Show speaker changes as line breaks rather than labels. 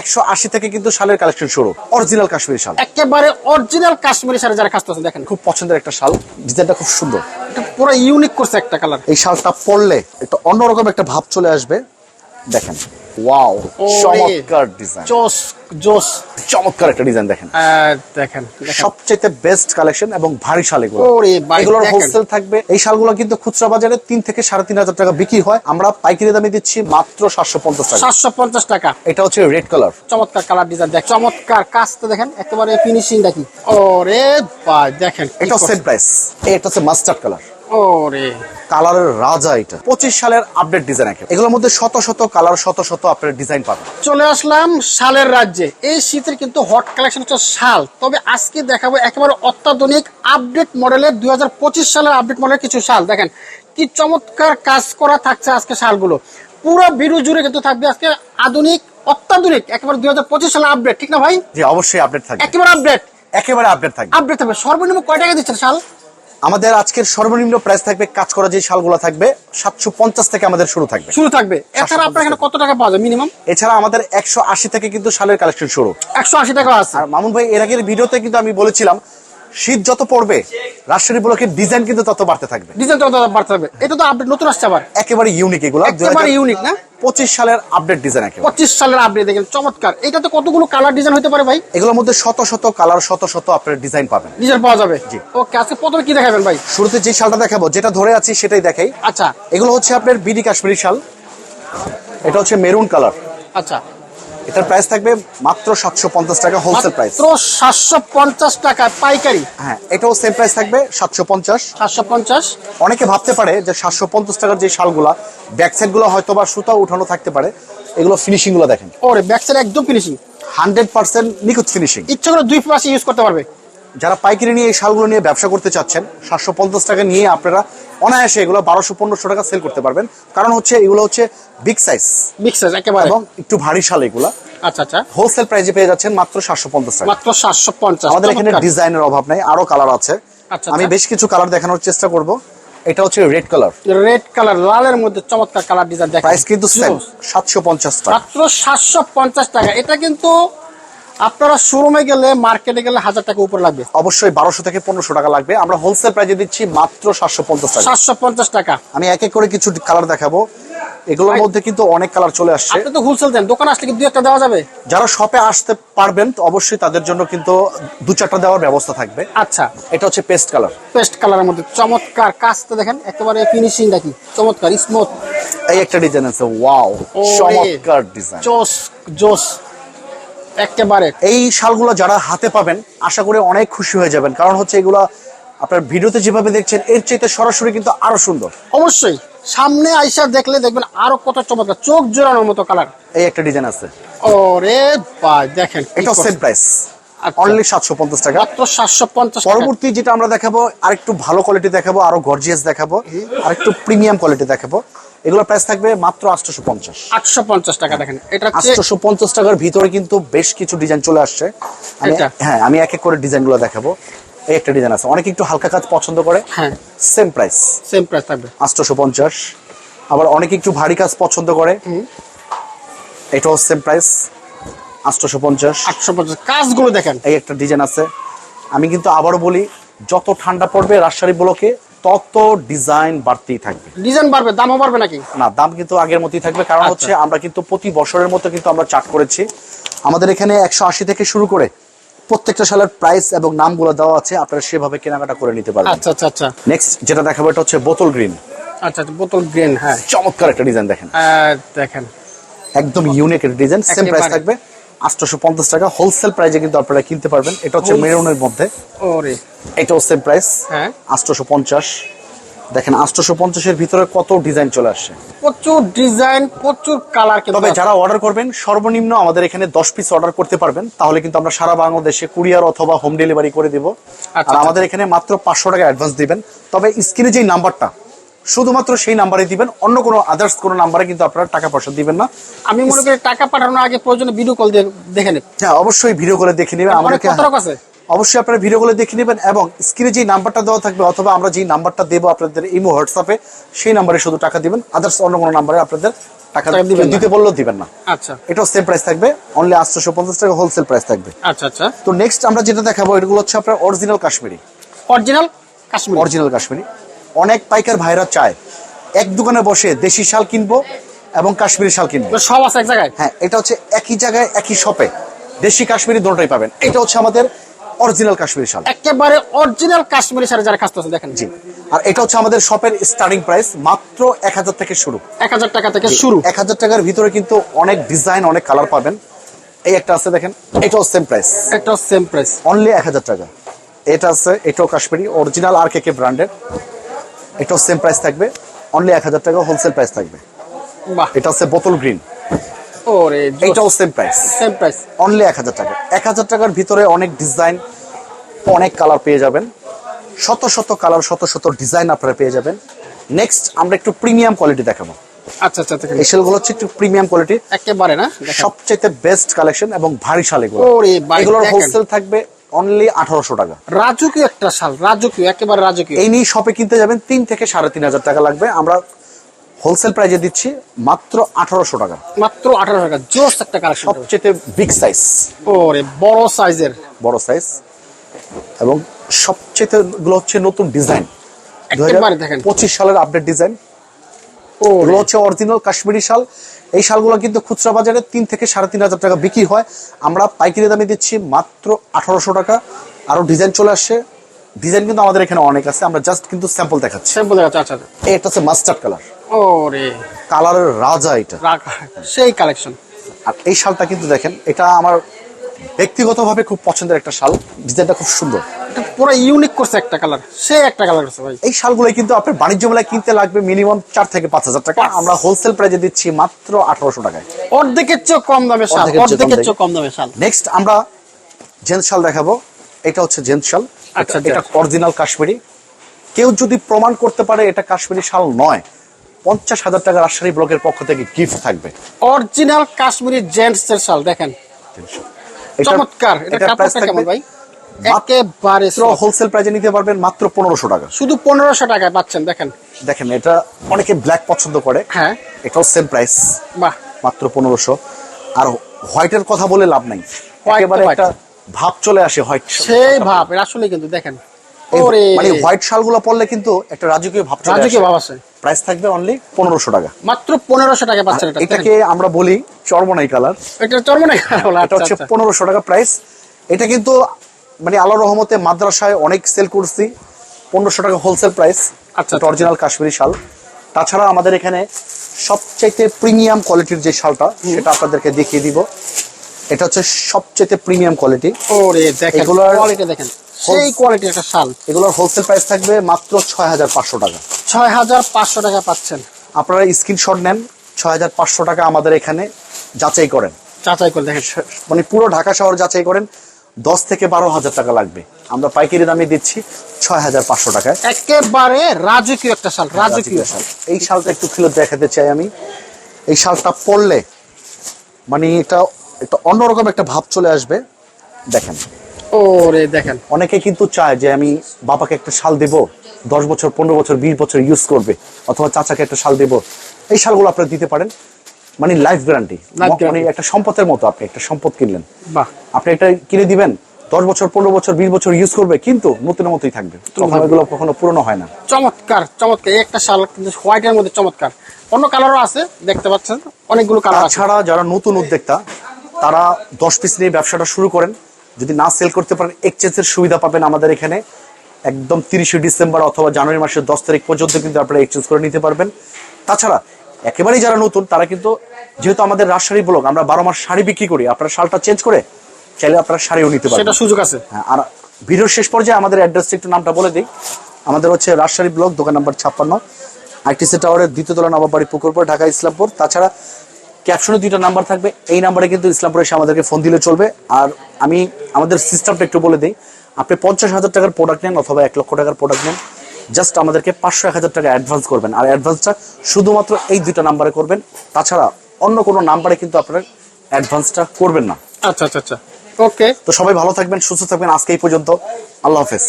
একশো আশি থেকে কিন্তু শালের কালেকশন শুরু। অরিজিনাল কাশ্মীরি শাল।
একেবারে অরিজিনাল কাশ্মীরি শালে যারা কাজতেছে দেখেন।
খুব পছন্দের একটা শাল। ডিজাইনটা খুব সুন্দর।
এটা পুরো ইউনিক করছে একটা কালার
এই শালটা পরলে একটা অন্যরকম একটা ভাব চলে আসবে। দেখেন। ওয়াও চমৎকার ডিজাইন
জোস জোস।
চমৎকার একটা ডিজাইন দেখেন।
দেখেন
সবচেয়ে বেস্ট কালেকশন এবং ভারী শাল এগুলো। এগুলোর হোলসেল থাকবে। এই শালগুলো কিন্তু খুচরা বাজারে তিন থেকে সাড়ে তিন হাজার টাকা বিক্রি হয়। আমরা পাইকারি দামে দিচ্ছি মাত্র সাতশো পঞ্চাশ টাকা।
সাতশো পঞ্চাশ টাকা।
এটা হচ্ছে রেড কালার
চমৎকার কালার ডিজাইন দেখ চমৎকার কাজটা দেখেন একেবারে ফিনিশিং দেখি। ওরে ভাই দেখেন
এটা। সেম প্রাইস এটা হচ্ছে মাস্টার্ড কালার
ওরে।
কালারের রাজা এটা। পঁচিশ সালের আপডেট ডিজাইন একে এগুলোর মধ্যে শত শত কালার শত শত আপনার ডিজাইন পাবেন।
চলে আসলাম শালের রাজ্যে। এই শীতের কিন্তু হট কালেকশন হচ্ছে শাল। তবে আজকে দেখাবো একেবারে অত্যাধুনিক আপডেট মডেলের দুই সালের আপডেট মডেলের কিছু শাল। দেখেন কি চমৎকার কাজ করা থাকছে আজকে শালগুলো। পুরো ভিডিও জুড়ে কিন্তু থাকবে আজকে আধুনিক অত্যাধুনিক একেবারে দুই সালের আপডেট ঠিক না ভাই?
জি অবশ্যই আপডেট থাকবে।
একেবারে আপডেট
একেবারে আপডেট থাকবে।
আপডেট থাকবে। সর্বনিম্ন কয় টাকা দিচ্ছেন শাল?
আমাদের আজকের সর্বনিম্ন প্রাইস থাকবে কাজ করা যে শালগুলো থাকবে সাতশো পঞ্চাশ থেকে আমাদের শুরু থাকবে।
শুরু থাকবে। এছাড়া আপনার এখানে কত টাকা পাওয়া যায় মিনিমাম
এছাড়া আমাদের একশো আশি থেকে কিন্তু শালের কালেকশন শুরু।
একশো আশি টাকা আছে।
মামুন ভাই এর আগের ভিডিওতে কিন্তু আমি বলেছিলাম শীত যত পড়বে রাজশাহী ব্লকের ডিজাইন কিন্তু তত বাড়তে থাকবে।
ডিজাইন তো বাড়তে হবে এটা তো আপডেট নতুন আসছে আবার।
একেবারে ইউনিক এগুলো।
একেবারে ইউনিক না?
পঁচিশ সালের আপডেট ডিজাইন একেবারে।
পঁচিশ সালের আপডেট দেখেন চমৎকার। এটা তো কতগুলো কালার ডিজাইন হতে পারে ভাই?
এগুলোর মধ্যে শত শত কালার শত শত আপনার ডিজাইন পাবেন।
ডিজাইন পাওয়া যাবে?
জি।
ওকে আজকে প্রথমে কি দেখাবেন ভাই?
শুরুতে যে শালটা দেখাবো যেটা ধরে আছি সেটাই দেখাই।
আচ্ছা।
এগুলো হচ্ছে আপনার বিডি কাশ্মীরি শাল। এটা হচ্ছে মেরুন কালার
আচ্ছা।
এটার প্রাইস থাকবে মাত্র সাতশো পঞ্চাশ টাকা হোলসেল প্রাইস
মাত্র সাতশো পঞ্চাশ টাকা পাইকারি।
হ্যাঁ এটাও সেম প্রাইস থাকবে সাতশো পঞ্চাশ।
সাতশো পঞ্চাশ।
অনেকে ভাবতে পারে যে সাতশো পঞ্চাশ টাকার যে শালগুলা ব্যাক সাইডগুলো হয়তো বা সুতা উঠানো থাকতে পারে। এগুলো ফিনিশিংগুলো দেখেন।
ওরে ব্যাক সাইড একদম ফিনিশিং
হান্ড্রেড পার্সেন্ট নিখুঁত ফিনিশিং
ইচ্ছে করে দুই পাশে ইউজ করতে পারবে।
যারা পাইকারি নিয়ে এই শালগুলো নিয়ে ব্যবসা করতে চাচ্ছেন সাতশো পঞ্চাশ টাকা নিয়ে আপনারা অনায়াসে এগুলো বারোশো পনেরোশো টাকা সেল করতে পারবেন। কারণ হচ্ছে এগুলো হচ্ছে বিগ সাইজ
বিগ সাইজ একেবারে।
এবং একটু ভারী শাল এগুলো।
আচ্ছা আচ্ছা।
হোলসেল প্রাইসে পেয়ে যাচ্ছেন মাত্র সাতশো পঞ্চাশ
মাত্র সাতশো পঞ্চাশ
আমাদের এখানে ডিজাইনের অভাব নাই আরও কালার আছে।
আচ্ছা,
আমি
আচ্ছা।
বেশ কিছু কালার দেখানোর চেষ্টা করব। এটা হচ্ছে রেড কালার
রেড কালার লালের মধ্যে চমৎকার কালার ডিজাইন দেখেন
প্রাইস কিন্তু সেম সাতশো পঞ্চাশ টাকা।
মাত্র সাতশো পঞ্চাশ টাকা। এটা কিন্তু আপনারা শোরুমে গেলে মার্কেটে গেলে হাজার টাকা উপরে লাগবে।
অবশ্যই বারোশো থেকে পনেরোশো টাকা লাগবে। আমরা হোলসেল প্রাইজে দিচ্ছি মাত্র সাতশো পঞ্চাশ টাকা।
সাতশো পঞ্চাশ টাকা।
আমি এক এক করে কিছু কালার দেখাবো। এগুলোর মধ্যে কিন্তু অনেক কালার চলে আসছে।
আপনি তো হোলসেল দেন দোকান আসলে কি দুই একটা দেওয়া যাবে?
যারা শপে আসতে পারবেন তো অবশ্যই তাদের জন্য কিন্তু দু চারটা দেওয়ার ব্যবস্থা থাকবে।
আচ্ছা।
এটা হচ্ছে পেস্ট কালার
পেস্ট কালারের মধ্যে চমৎকার কাজটা দেখেন একেবারে ফিনিশিং দেখি। চমৎকার স্মুথ
এই একটা ডিজাইন আছে ওয়াও চমৎকার ডিজাইন
জোস জোস। একেবারে।
এই শালগুলো যারা হাতে পাবেন আশা করি অনেক খুশি হয়ে যাবেন। কারণ হচ্ছে এগুলো আপনার ভিডিওতে যেভাবে দেখছেন এর চাইতে সরাসরি কিন্তু আরও সুন্দর।
অবশ্যই সামনে আইসা দেখলে দেখবেন আরও কত চমৎকার চোখ জোড়ানোর মতো কালার।
এই একটা ডিজাইন আছে।
ওরে ভাই দেখেন
এটা। Same price. অনলি সাতশো পঞ্চাশ টাকা।
মাত্র সাতশো পঞ্চাশ
পরবর্তী যেটা আমরা দেখাবো আরেকটু ভালো কোয়ালিটি দেখাবো আরও গর্জিয়াস দেখাবো আরেকটু প্রিমিয়াম কোয়ালিটি দেখাবো। এগুলো প্রাইস থাকবে মাত্র আটশোশো পঞ্চাশ।
আটশো পঞ্চাশ টাকা দেখেন। এটা
আটশোশো পঞ্চাশ টাকার ভিতরে কিন্তু বেশ কিছু ডিজাইন চলে আসছে। হ্যাঁ আমি এক এক করে ডিজাইনগুলো দেখাবো। এই একটা ডিজাইন আছে। অনেকে একটু হালকা কাজ পছন্দ করে।
হ্যাঁ।
সেম প্রাইস
সেম প্রাইস থাকবে।
আটশোশো পঞ্চাশ। আবার অনেকে একটু ভারী কাজ পছন্দ করে। এটাও সেম প্রাইস আটশোশো পঞ্চাশ।
আটশো পঞ্চাশ। কাজগুলো দেখেন।
এই একটা ডিজাইন আছে। আমি কিন্তু আবারও বলি যত ঠান্ডা পড়বে রাজশাহী ব্লকে তত ডিজাইন বাড়তেই থাকবে।
ডিজাইন বাড়বে দামও বাড়বে নাকি?
না দাম কিন্তু আগের মতোই থাকবে। কারণ
আচ্ছা।
হচ্ছে আমরা কিন্তু প্রতি বছরের মতো কিন্তু আমরা চার্ট করেছি। আমাদের এখানে একশো আশি থেকে শুরু করে প্রত্যেকটা সালের প্রাইস এবং নামগুলো দেওয়া আছে। আপনারা সেভাবে কেনাকাটা করে নিতে পারবেন।
আচ্ছা আচ্ছা আচ্ছা।
নেক্সট যেটা দেখাবো এটা হচ্ছে বোতল গ্রিন।
আচ্ছা আচ্ছা বোতল গ্রিন হ্যাঁ।
চমৎকার একটা ডিজাইন দেখেন।
দেখেন।
একদম ইউনিক ডিজাইন সেম প্রাইস থাকবে। আটশোশো পঞ্চাশ টাকা হোলসেল প্রাইজে কিন্তু আপনারা কিনতে পারবেন। এটা হচ্ছে মেরুনের মধ্যে। এটাও সেম প্রাইস
হ্যাঁ।
আটশোশো পঞ্চাশ দেখেন আটশোশো পঞ্চাশের ভিতরে কত ডিজাইন চলে আসছে
প্রচুর ডিজাইন প্রচুর কালার
তবে যারা অর্ডার করবেন সর্বনিম্ন আমাদের এখানে দশ পিস অর্ডার করতে পারবেন। তাহলে কিন্তু আমরা সারা বাংলাদেশে কুরিয়ার অথবা হোম ডেলিভারি করে দিব। আর
আচ্ছা।
আমাদের এখানে মাত্র পাঁচশো টাকা অ্যাডভান্স দিবেন। তবে স্ক্রিনে যেই নাম্বারটা শুধুমাত্র সেই নাম্বারে দিবেন অন্য কোনো আদার্স কোনো নাম্বারে কিন্তু আপনারা টাকা পয়সা দিবেন না।
আমি মনে করি টাকা পাঠানোর আগে প্রয়োজনে ভিডিও কল দিয়ে দেখে নেব
হ্যাঁ অবশ্যই ভিডিও করে দেখে নেবে
অনেক
আমাদেরকে
কত রকম আছে।
অবশ্যই আপনারা ভিডিওগুলো দেখে নেবেন এবং স্ক্রিনে যে নাম্বারটা দেওয়া থাকবে অথবা আমরা যে নাম্বারটা দেবো আপনাদের ইমো হোয়াটসঅ্যাপে সেই নাম্বারে শুধু টাকা দিবেন। আদার্স অন্য কোনো নাম্বারে আপনাদের টাকা
টাকা দিবেন
দিতে বললেও দিবেন না।
আচ্ছা।
এটাও সেম প্রাইস থাকবে। অনলি আটশোশো পঞ্চাশ টাকা হোলসেল প্রাইস থাকবে।
আচ্ছা আচ্ছা।
তো নেক্সট আমরা যেটা দেখাবো এগুলো হচ্ছে আপনার original Kashmiri.
Original Kashmir.
Original Kashmiri. অনেক পাইকার ভাইরা চায়। এক দোকানে বসে দেশি শাল কিনবো এবং কাশ্মীরি শাল কিনবো।
সব আছে এক জায়গায়?
হ্যাঁ এটা হচ্ছে একই জায়গায় একই শপে। দেশি কাশ্মীরি দুটোই পাবেন। এটা হচ্ছে আমাদের অরিজিনাল কাশ্মীরি শাল।
একেবারে অরিজিনাল কাশ্মীরি শাড়ি যারা কাজতেছে দেখেন।
জি। আর এটা হচ্ছে আমাদের শপের স্টার্টিং প্রাইস মাত্র এক হাজার থেকে শুরু।
এক হাজার টাকা থেকে শুরু।
এক হাজার টাকার ভিতরে কিন্তু অনেক ডিজাইন অনেক কালার পাবেন। এই একটা আছে দেখেন। এটাও সেম প্রাইস
একটা সেম প্রাইস
অনলি এক হাজার টাকা। এটা আছে এটাও কাশ্মীরি অরিজিনাল আর কে কে ব্র্যান্ডের এটাও সেম প্রাইস থাকবে। অনলি এক হাজার টাকা হোলসেল প্রাইস থাকবে।
বাহ।
এটা আছে বোতল গ্রিন
ওরে
এটাও same price
same price
only এক হাজার টাকা। এক হাজার টাকার ভিতরে অনেক ডিজাইন অনেক কালার পেয়ে যাবেন। শত শত কালার শত শত ডিজাইন আপনারা পেয়ে যাবেন। নেক্সট আমরা একটু প্রিমিয়াম কোয়ালিটি দেখাবো।
আচ্ছা আচ্ছা
এই শালগুলো হচ্ছে একটু প্রিমিয়াম কোয়ালিটি
একেবারে না?
সবচেয়ে বেস্ট কালেকশন এবং ভারী শাল এগুলো।
ওরে
এগুলোর হোলসেল থাকবে অনলি আঠারোশো টাকা।
রাজকীয় একটা শাল রাজকীয় একেবারে রাজকীয়।
এই নিয়ে শপে কিনতে যাবেন তিন থেকে সাড়ে তিন হাজার টাকা লাগবে। আমরা হোলসেল প্রাইজে দিচ্ছি মাত্র আঠারোশো টাকা।
মাত্র আঠারো টাকা জোস একটা কালেকশন
সবচেয়ে বিগ সাইজ
ওরে বড় সাইজের
বড় সাইজ এবং সবচেয়ে গুলো হচ্ছে নতুন ডিজাইন
একেবারে দেখেন।
পঁচিশ সালের আপডেট ডিজাইন এগুলো হচ্ছে অরিজিনাল কাশ্মীরি শাল। এই শালগুলো কিন্তু খুচরা বাজারে তিন থেকে সাড়ে তিন হাজার টাকা বিক্রি হয়। আমরা পাইকারি দামে দিচ্ছি মাত্র আঠারোশো টাকা। আরও ডিজাইন চলে আসছে। ডিজাইন কিন্তু আমাদের এখানে অনেক আছে। আমরা জাস্ট কিন্তু স্যাম্পল দেখাচ্ছি।
স্যাম্পল দেখা আচ্ছা আচ্ছা।
এটা হচ্ছে মাস্টার্ড কালার
ওরে
কালারের রাজা এটা।
সেই কালেকশন
আর এই শালটা কিন্তু দেখেন এটা আমার ব্যক্তিগতভাবে খুব পছন্দের একটা শাল। ডিজাইনটা খুব সুন্দর।
এটা পুরো ইউনিক করছে একটা কালার সেই একটা কালার করছে ভাই।
এই শালগুলো কিন্তু আপনার বাণিজ্য মেলায় কিনতে লাগবে মিনিমাম চার থেকে পাঁচ হাজার টাকা। আমরা হোলসেল প্রাইজে দিচ্ছি মাত্র আঠারোশো টাকায়।
অর্ধেকের চেয়ে কম দামে শাল।
অর্ধেকের চেয়ে কম দামে।
শাল।
নেক্সট আমরা জেন্টস শাল দেখাবো। এটা হচ্ছে জেন্টস শাল।
আচ্ছা,
এটা-। অরিজিনাল কাশ্মীরি। কেউ যদি প্রমাণ করতে পারে এটা কাশ্মীরি শাল নয় পঞ্চাশ হাজার টাকা রাজশাহী ব্লকের পক্ষ থেকে গিফট থাকবে।
অরিজিনাল কাশ্মীরি জেন্টস এর শাল। দেখেন চমৎকার। এটা কাপড়টা কেমন ভাই? একেবারে
হোলসেল প্রাইজে নিতে পারবেন মাত্র পনেরোশো টাকা।
শুধু পনেরোশো টাকায় পাচ্ছেন দেখেন।
দেখেন এটা অনেকে ব্ল্যাক পছন্দ করে।
হ্যাঁ।
এটাও সেম প্রাইস
বাহ।
মাত্র পনেরোশো। আর হোয়াইটের কথা বলে লাভ নাই। একেবারে একটা ভাব চলে আসে হোয়াইট
সেই ভাব আসলে কিন্তু দেখেন।
মানে হোয়াইট শালগুলো পরলে কিন্তু একটা রাজকীয় ভাব চলে
রাজকীয় ভাব আছে।
প্রাইস থাকবে অনলি পনেরোশো টাকা।
মাত্র পনেরোশো টাকা পাচ্ছেন এটা
এটাকে আমরা বলি চর্মনাই কালার
এটা চর্ম নাই
এটা হচ্ছে পনেরোশো টাকা প্রাইস এটা কিন্তু মানে আল্লাহ রহমতে মাদ্রাসায় অনেক সেল করছি। পনেরোশো টাকা হোলসেল প্রাইস
আচ্ছা,
অরিজিনাল কাশ্মীরি শাল। তাছাড়া আমাদের এখানে সবচাইতে প্রিমিয়াম কোয়ালিটির যে শালটা সেটা আপনাদেরকে দেখিয়ে দিব। এটা হচ্ছে সবচাইতে প্রিমিয়াম কোয়ালিটি
ওরে দেখেন
এগুলোর-
কোয়ালিটি দেখেন। সেই কোয়ালিটির একটা শাল।
এগুলোর হোলসেল প্রাইস থাকবে মাত্র ছয় হাজার পাঁচশো টাকা।
ছয় হাজার পাঁচশো টাকা পাচ্ছেন।
আপনারা স্ক্রিনশট নেন ছয় হাজার পাঁচশো টাকা আমাদের এখানে যাচাই করেন।
যাচাই করে দেখেন।
মানে পুরো ঢাকা শহর যাচাই করেন দশ থেকে বারো হাজার টাকা লাগবে। আমরা পাইকারি দামে দিচ্ছি ছয় হাজার পাঁচশো টাকায়।
একেবারে রাজকীয় একটা শাল রাজকীয়
শাল। এই শালটা একটু ফিলত দেখাতে চাই আমি। এই শালটা পরলে মানে এটা একটা অন্যরকম একটা ভাব চলে আসবে। দেখেন।
ওরে দেখেন।
অনেকে কিন্তু চায় যে আমি বাবাকে একটা শাল দেব দশ বছর পনেরো বছর বিশ বছর ইউজ করবে অথবা চাচাকে একটা শাল দেব। এই শালগুলো আপনারা দিতে পারেন। মানে লাইফ গ্যারান্টি মানে একটা সম্পদের মতো আপনি একটা সম্পদ কিনলেন।
বাহ।
আপনি এটা কিনে দিবেন দশ বছর পনেরো বছর বিশ বছর ইউজ করবে কিন্তু নতুনের মতোই থাকবে। এগুলো কখনো পুরনো হয় না।
চমৎকার চমৎকার। একটা শাল কিন্তু হোয়াইটের মধ্যে চমৎকার। অন্য কালারও আছে দেখতে পাচ্ছেন? অনেকগুলো কালার আছে।
তাছাড়া যারা নতুন উদ্যোক্তা তারা দশ পিস নিয়ে ব্যবসাটা শুরু করেন। যদি না সেল করতে পারেন এক্সচেঞ্জের সুবিধা পাবেন আমাদের এখানে। একদম তিরিশে ডিসেম্বর অথবা জানুয়ারি মাসের দশ তারিখ পর্যন্ত কিন্তু আপনারা এক্সচেঞ্জ করে নিতে পারবেন। তাছাড়া একেবারেই যারা নতুন তারা কিন্তু যেহেতু আমাদের রাজশাহী ব্লক আমরা বারো মাস শাড়ি বিক্রি করি আপনারা শালটা চেঞ্জ করে চাইলে আপনারা শাড়িও নিতে পারবেন।
সেটা সুযোগ আছে।
হ্যাঁ আর ভিডিওর শেষ পর্যায়ে আমাদের অ্যাড্রেসটা একটু নামটা বলে দিই। আমাদের হচ্ছে রাজশাহী ব্লক দোকান নাম্বার ছাপ্পান্ন। আইটিসি টাওয়ারের দ্বিতীয় তলা নবাবাড়ি পুকুরপুর ঢাকা ইসলামপুর। তাছাড়া ক্যাপশনে দুইটা নাম্বার থাকবে। এই নাম্বারে কিন্তু ইসলামপুরে এসে আমাদেরকে ফোন দিলে চলবে। আর আমি আমাদের সিস্টেমটা একটু বলে দিই। আপনি পঞ্চাশ হাজার টাকার প্রোডাক্ট নেন অথবা এক লক্ষ টাকার প্রোডাক্ট নেন। জাস্ট আমাদেরকে পাঁচশো এক হাজার টাকা অ্যাডভান্স করবেন। আর অ্যাডভান্সটা শুধুমাত্র এই দুইটা নাম্বারে করবেন। তাছাড়া অন্য কোনো নাম্বারে কিন্তু আপনারা অ্যাডভান্সটা করবেন না।
আচ্ছা আচ্ছা আচ্ছা। ওকে
তো সবাই ভালো থাকবেন সুস্থ থাকবেন। আজকে এই পর্যন্ত। আল্লাহ হাফেজ।